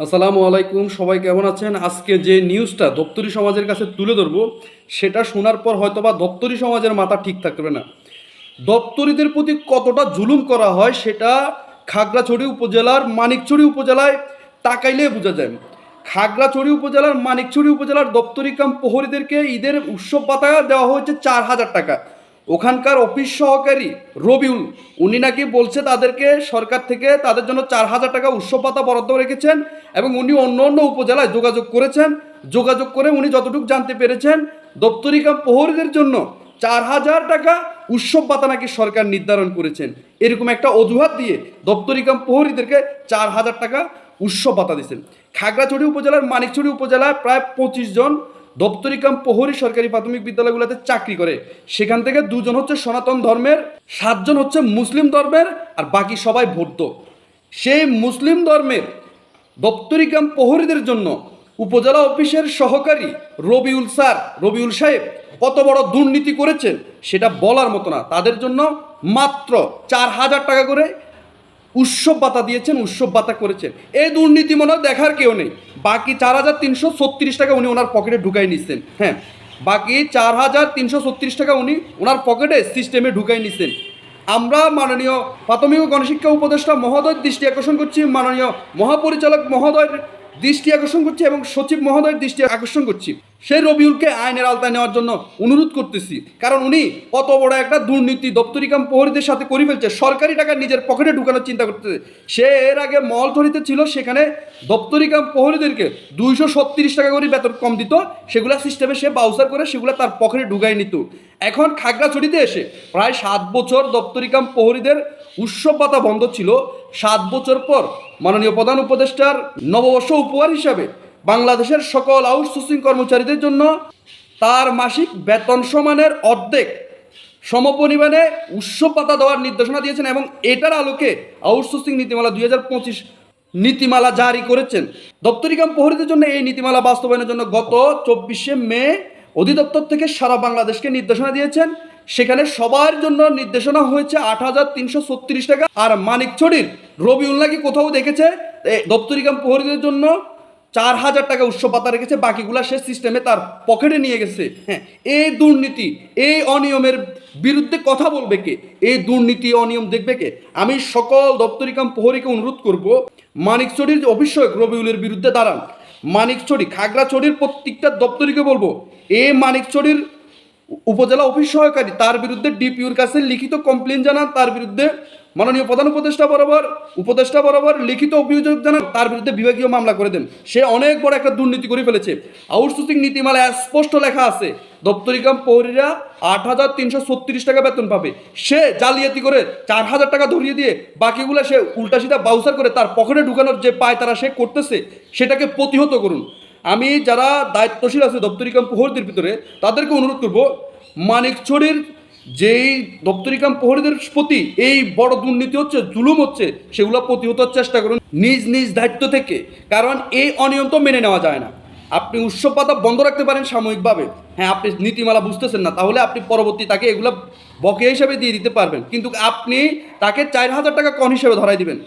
আসসালামু আলাইকুম, সবাই কেমন আছেন? আজকে যে নিউজটা দপ্তরি সমাজের কাছে তুলে ধরবো, সেটা শোনার পর হয়তোবা দপ্তরি সমাজের মাথা ঠিক থাকবে না। দপ্তরিদের প্রতি কতটা জুলুম করা হয় সেটা খাগড়াছড়ি উপজেলার মানিকছড়ি উপজেলায় তাকাইলে বোঝা যায়। খাগড়াছড়ি উপজেলার মানিকছড়ি উপজেলার দপ্তরি কাম প্রহরীদেরকে ঈদের উৎসব পাতা দেওয়া হয়েছে চার হাজার টাকা। ওখানকার অফিস সহকারী রবিউল, উনি নাকি বলছে তাদেরকে সরকার থেকে তাদের জন্য চার হাজার টাকা উৎসব পাতা বরাদ্দ রেখেছেন এবং উনি অন্য অন্য উপজেলায় যোগাযোগ করেছেন। যোগাযোগ করে উনি যতটুকু জানতে পেরেছেন দপ্তরি কাম প্রহরীদের জন্য চার হাজার টাকা উৎসব পাতা নাকি সরকার নির্ধারণ করেছেন। এরকম একটা অজুহাত দিয়ে দপ্তরিকাম প্রহরীদেরকে চার হাজার টাকা উৎসব পাতা দিয়েছেন। খাগড়াছড়ি উপজেলার, মানিকছড়ি উপজেলায় প্রায় পঁচিশ জন দপ্তরি কাম প্রহরী সরকারি প্রাথমিক বিদ্যালয়গুলোতে চাকরি করে। সেখান থেকে দুজন হচ্ছে সনাতন ধর্মের, সাতজন হচ্ছে মুসলিম ধর্মের, আর বাকি সবাই বৌদ্ধ। সেই মুসলিম ধর্মের দপ্তরিকাম প্রহরীদের জন্য উপজেলা অফিসের সহকারী রবিউল স্যার, রবিউল সাহেব কত বড় দুর্নীতি করেছেন সেটা বলার মতো না। তাদের জন্য মাত্র চার হাজার টাকা করে উৎসব ভাতা দিয়েছেন উৎসব ভাতা করেছেন। এই দুর্নীতি মনে হয় দেখার কেউ নেই। বাকি চার হাজার তিনশো ছত্রিশ টাকা উনি ওনার পকেটে ঢুকাই নিচ্ছেন হ্যাঁ বাকি চার হাজার তিনশো ছত্রিশ টাকা উনি ওনার পকেটে সিস্টেমে ঢুকাই নিচ্ছেন আমরা মাননীয় প্রাথমিক গণশিক্ষা উপদেষ্টা মহোদয়ের দৃষ্টি আকর্ষণ করছি, মাননীয় মহাপরিচালক মহোদয়ের দৃষ্টি আকর্ষণ করছি এবং সচিব মহোদয়ের দৃষ্টি আকর্ষণ করছি। সেই রবিউলকে আইনের আওতায় নেওয়ার জন্য অনুরোধ করতেছি। কারণ উনি কত বড় একটা দুর্নীতি দপ্তরিকাম প্রহরীদের সাথে করে ফেলছে, সরকারি টাকা নিজের পকেটে ঢুকানোর চিন্তা করতেছে। সে এর আগে মল মলথরিতে ছিল, সেখানে দপ্তরিকাম প্রহরীদেরকে দুইশো ছত্রিশ টাকা করে বেতন কম দিত, সেগুলো সিস্টেমে সে বাউসার করে, সেগুলো তার পকেটে ঢুকাই নিত। এখন খাগড়াছড়িতে এসে প্রায় সাত বছর দপ্তরিকাম প্রহরীদের উৎসব পাতা বন্ধ ছিল। সাত বছর পর মাননীয় প্রধান উপদেষ্টার নববর্ষ উপহার হিসাবে বাংলাদেশের সকল আউটসোর্সিং কর্মচারীদের জন্য তার মাসিক বেতন সমানের অর্ধেক সমপরিমাণে উৎসব পাতা দেওয়ার নির্দেশনা দিয়েছেন এবং এটার আলোকে আউটসোর্সিং নীতিমালা দুই হাজার পঁচিশ নীতিমালা জারি করেছেন। দপ্তরিকাম প্রহরীদের জন্য এই নীতিমালা বাস্তবায়নের জন্য গত চব্বিশে মে অধিদপ্তর থেকে সারা বাংলাদেশকে নির্দেশনা দিয়েছেন। সেখানে সবার জন্য নির্দেশনা হয়েছে আট হাজার তিনশো ছত্রিশ টাকা। আর মানিকছড়ির রবিউল নাকি কোথাও দেখেছে দপ্তরিকাম প্রহরীদের জন্য চার হাজার টাকা উৎস পাতা রেখেছে, বাকিগুলা সে সিস্টেমে তার পকেটে নিয়ে গেছে। হ্যাঁ এই দুর্নীতি, এই অনিয়মের বিরুদ্ধে কথা বলবে কে? এই দুর্নীতি, অনিয়ম দেখবে কে? আমি সকল দপ্তরিকাম প্রহরীকে অনুরোধ করব, মানিক চড়ির অভিষেক রবিউলের বিরুদ্ধে দাঁড়ান। মানিক মানিকচড়ি খাগড়াছড়ির প্রত্যেকটা দপ্তরিকে বলব, এই মানিকচড়ির উপজেলা অফিস সহকারী, তার বিরুদ্ধে ডিপিউর কাছে লিখিত কমপ্লেন জানান, তার বিরুদ্ধে মাননীয় প্রধান উপদেষ্টা বরাবর উপদেষ্টা বরাবর লিখিত অভিযোগ জানান, তার বিরুদ্ধে বিভাগীয় মামলা করে দেন। সে অনেক বড় একটা দুর্নীতি করে ফেলেছে। আউটসোর্সিং নীতিমালায় স্পষ্ট লেখা আছে, দপ্তরিকাম পৌরীরা আট হাজার তিনশো ছত্রিশ টাকা বেতন পাবে। সে জালিয়াতি করে চার হাজার টাকা ধরিয়ে দিয়ে বাকিগুলো সে উল্টা সিধা বাউসার করে তার পকেটে ঢুকানোর যে পায় তারা সে করতেছে, সেটাকে প্রতিহত করুন। আমি যারা দায়িত্বশীল আছে দপ্তরিকাম প্রহরীদের ভিতরে, তাদেরকে অনুরোধ করব মানিকছড়ির যেই দপ্তরিকাম প্রহরীদের প্রতি এই বড় দুর্নীতি হচ্ছে, জুলুম হচ্ছে, সেগুলো প্রতিহত চেষ্টা করুন নিজ নিজ দায়িত্ব থেকে, কারণ এই অনিয়ম তো মেনে নেওয়া যায় না। আপনি উৎসব পাতা বন্ধ রাখতে পারেন সাময়িকভাবে। হ্যাঁ আপনি নীতিমালা বুঝতেছেন না, তাহলে আপনি পরবর্তী তাকে এগুলো বকেয়া হিসাবে দিয়ে দিতে পারবেন। কিন্তু আপনি তাকে চার হাজার টাকা কন হিসাবে ধরাই দিবেন।